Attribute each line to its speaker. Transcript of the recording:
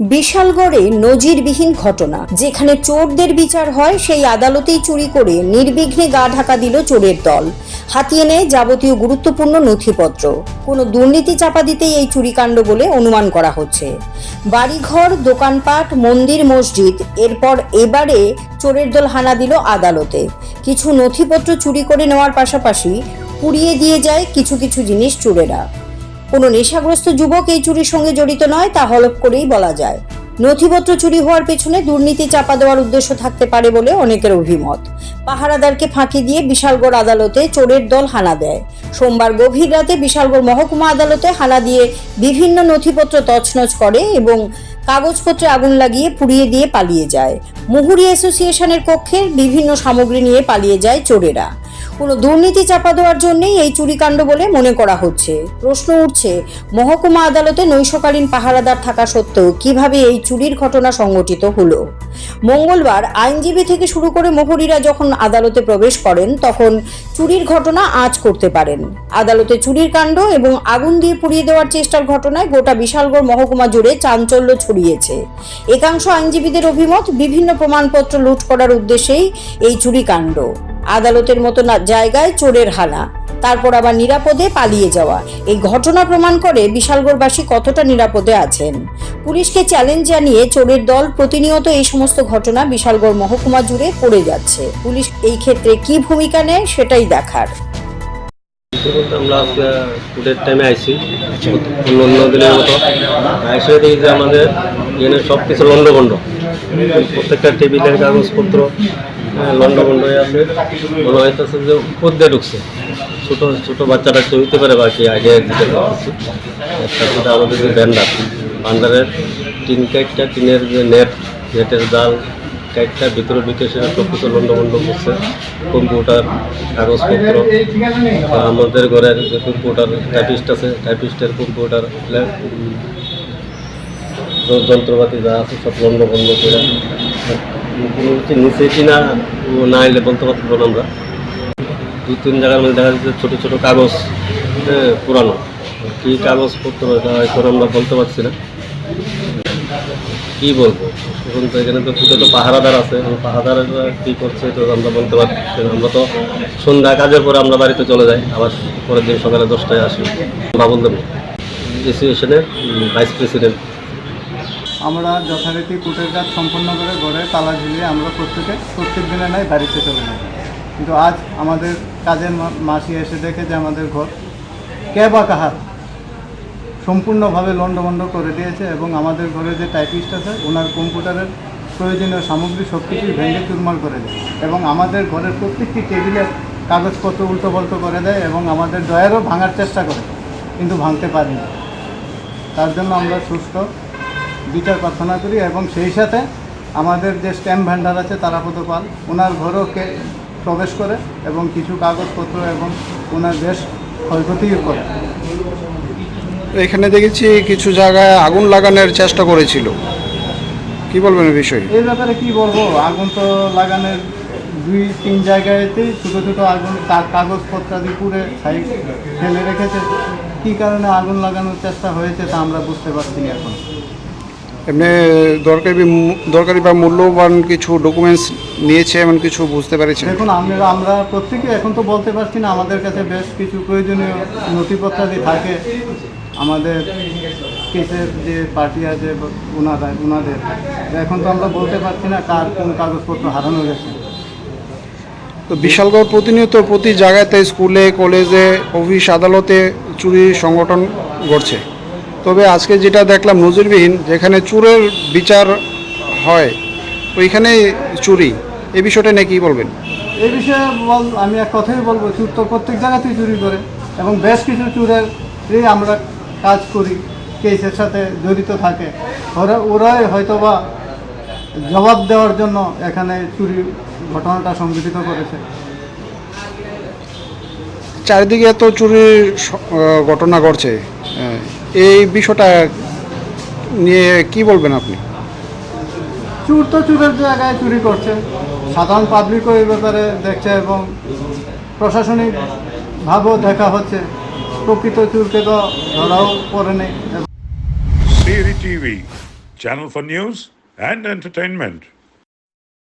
Speaker 1: বিশালগড়ে নজিরবিহীন ঘটনা। যেখানে চোরদের বিচার হয়, সেই আদালতেই চুরি করে নির্বিঘ্নে গা ঢাকা দিল চোরের দল। হাতিয়ে নেয় যাবতীয় গুরুত্বপূর্ণ নথিপত্র। কোনো দুর্নীতি চাপা দিতেই এই চুরিকাণ্ড বলে অনুমান করা হচ্ছে। বাড়িঘর, দোকানপাট, মন্দির, মসজিদ, এরপর এবারে চোরের দল হানা দিল আদালতে। কিছু নথিপত্র চুরি করে নেওয়ার পাশাপাশি পুড়িয়ে দিয়ে যায় কিছু কিছু জিনিস চোরেরা। কোনো নেশাগ্রস্ত যুবক এই চুরির সঙ্গে জড়িত নয়, তা হলফ করেই বলা যায়। নথিপত্র চুরি হওয়ার পেছনে দুর্নীতি চাপা দেওয়ার উদ্দেশ্য থাকতে পারে বলে অনেকের অভিমত। পাহারাদারকে ফাঁকি দিয়ে বিশালগড় আদালতে চোরের দল হানা দেয়। সোমবার গভীর রাতে বিশালগড় মহকুমা আদালতে হানা দিয়ে বিভিন্ন নথিপত্র তছনছ করে এবং কাগজপত্রে আগুন লাগিয়ে পুড়িয়ে দিয়ে পালিয়ে যায়। মুহুরি অ্যাসোসিয়েশনের কক্ষের বিভিন্ন সামগ্রী নিয়ে পালিয়ে যায় চোরেরা। কোনো দুর্নীতি চাপা দেওয়ার জন্যই এই চুরিকাণ্ড বলে মনে করা হচ্ছে। প্রশ্ন উঠছে, মহকুমা আদালতে নৈশকালীন পাহারাদার থাকা সত্ত্বেও কীভাবে এই চুরির ঘটনা সংঘটিত হলো? মঙ্গলবার আইনজীবী থেকে শুরু করে মোহরিরা যখন আদালতে প্রবেশ করেন, তখন চুরির ঘটনা আজ করতে পারেন। আদালতে চুরির কাণ্ড এবং আগুন দিয়ে পুড়িয়ে দেওয়ার চেষ্টার ঘটনায় গোটা বিশালগড় মহকুমা জুড়ে চাঞ্চল্য ছড়িয়েছে। একাংশ আইনজীবীদের অভিমত, বিভিন্ন প্রমাণপত্র লুট করার উদ্দেশ্যেই এই চুরিকাণ্ড। আদালতের মতো জায়গায় চোরের হানা। তারপর আবার নিরাপদে পালিয়ে যাওয়া। এই ঘটনা প্রমাণ করে বিশালগড়বাসী কতটা নিরাপদে আছেন। পুলিশকে চ্যালেঞ্জ জানিয়ে চোরের দল প্রতিনিয়ত এই সমস্ত ঘটনা বিশালগড় মহকুমা জুড়ে পড়ে যাচ্ছে। পুলিশ এই ক্ষেত্রে কি ভূমিকা নেয় সেটাই দেখার।
Speaker 2: আমরা ফুডের টাইমে আইছি। অন্য দিনের মতো। আইসে দেখি যে আমাদের সব কিছু লন্ডভন্ড। প্রত্যেকটা টেবিলের কাগজপত্র লন্ডভন্ড হয়ে আছে। মনে হইতেছে যে উপর দিয়ে ঢুকছে। ছোটো ছোটো বাচ্চাটা কেউ হইতে পারে, বাকি আগে দিতে পারছি তার সাথে আমাদের যে ব্যান্ডার বান্ডারের টিন কাইটটা, টিনের যে নেট, নেটের জাল কাইটটা, ভিতরে ঢুকে সেটা সব লন্ডভন্ড করছে। কম্পিউটার, কাগজপত্র। আমাদের ঘরের যে কম্পিউটার, টাইপিস্ট আছে, টাইপিস্টের কম্পিউটার যন্ত্রপাতি যা আছে সব লন্ড বন্ধ করে কোনো কিছু নিচে কিনা ও না এলে বলতে পারব না আমরা। দু, তিন জায়গার মধ্যে দেখা যাচ্ছে ছোটো ছোটো কাগজ পুরানো। কী কাগজপত্র এটা হয়তো আমরা বলতে পারছি না। কী বলব? এখন তো এখানে তো দুটো তো পাহারাদার আছে, এখন পাহারাদাররা কী করছে তো আমরা বলতে পারছি না। আমরা তো সন্ধ্যা কাজের পরে আমরা বাড়িতে চলে যাই, আবার পরের দিন সকালে দশটায় আসি। বাবুল দেব। অ্যাসোসিয়েশনের ভাইস প্রেসিডেন্ট
Speaker 3: আমরা যথারীতি কুটের কাজ সম্পন্ন করে ঘরে তালা ঝুলিয়ে আমরা প্রত্যেকে প্রত্যেক দিনে নাই বাড়িতে চলে যাই। কিন্তু আজ আমাদের কাজের মাসি এসে দেখে যে আমাদের ঘর। কে বা কাহার? সম্পূর্ণভাবে লণ্ডভণ্ড করে দিয়েছে এবং আমাদের ঘরে যে টাইপিস্ট আছে, ওনার কম্পিউটারের প্রয়োজনীয় সামগ্রী সব কিছুই ভেঙে চুরমার করে দেয় এবং আমাদের ঘরের প্রত্যেকটি টেবিলের কাগজপত্র উল্টো পাল্টো করে দেয় এবং আমাদের ডয়ারও ভাঙার চেষ্টা করে, কিন্তু ভাঙতে পারিনি। তার জন্য আমরা সুস্থ বিচার প্রার্থনা করি এবং সেই সাথে আমাদের যে স্ট্যাম্প ভ্যান্ডার আছে তারাপদ পাল ওনার ঘরেও প্রবেশ করে এবং কিছু কাগজপত্র এবং ওনার বেশ ক্ষয়ক্ষতিও করে।
Speaker 4: এখানে দেখেছি কিছু জায়গায় আগুন লাগানোর চেষ্টা করেছিল। কি বলবেন এই বিষয়ে?
Speaker 3: এই ব্যাপারে কি বলব? আগুন তো লাগানোর দুই তিন জায়গাতেই ছোটো ছোটো আগুন তার কাগজপত্রাদি পুড়ে সাইড ফেলে রেখেছে। কী কারণে আগুন লাগানোর চেষ্টা হয়েছে তা আমরা বুঝতে পারছি না এখন।
Speaker 4: এমনি দরকারি দরকারি বা মূল্যবান কিছু ডকুমেন্টস নিয়েছে এমন কিছু বুঝতে পেরেছেন?
Speaker 3: দেখুন আমরা আমরা প্রত্যেকে এখন তো বলতে পারছি না আমাদের কাছে বেশ কিছু প্রয়োজনীয় নথিপত্রাদি থাকে। আমাদের কেসের যে পার্টি আছে ওনারা ওনাদের এখন তো আমরা বলতে পারছি না কার কোন কাগজপত্র হারানো গেছে।
Speaker 4: তো বিশালগড় প্রতিনিয়ত প্রতি জায়গাতে স্কুলে কলেজে অফিস আদালতে চুরি সংগঠন ঘটছে তবে আজকে যেটা দেখলাম নজিরবিহীন যেখানে চুরের বিচার হয় ওইখানে চুরি। এই বিষয়টা নিয়ে কী বলবেন?
Speaker 3: এই বিষয়ে বল আমি এক কথাই বলব চুর তো প্রত্যেক জায়গাতেই চুরি করে এবং বেশ কিছু চুরের এই আমরা কাজ করি কেসের সাথে জড়িত থাকে। ওরা ওরাই হয়তোবা জবাব দেওয়ার জন্য এখানে চুরি ঘটনাটা সংঘটিত করেছে।
Speaker 4: চারিদিকে এত চুরির ঘটনা ঘটছে আহ, এই বিষয়টা নিয়ে কি বলবেন আপনি?
Speaker 3: চুর তো চুরের জায়গায় চুরি করছে। সাধারণ পাবলিকও এই ব্যাপারে দেখছে এবং প্রশাসনিকভাবেও দেখা হচ্ছে। প্রকৃত চুরকে তো ধরাও পড়ে নেই।
Speaker 5: TV, channel for news and entertainment.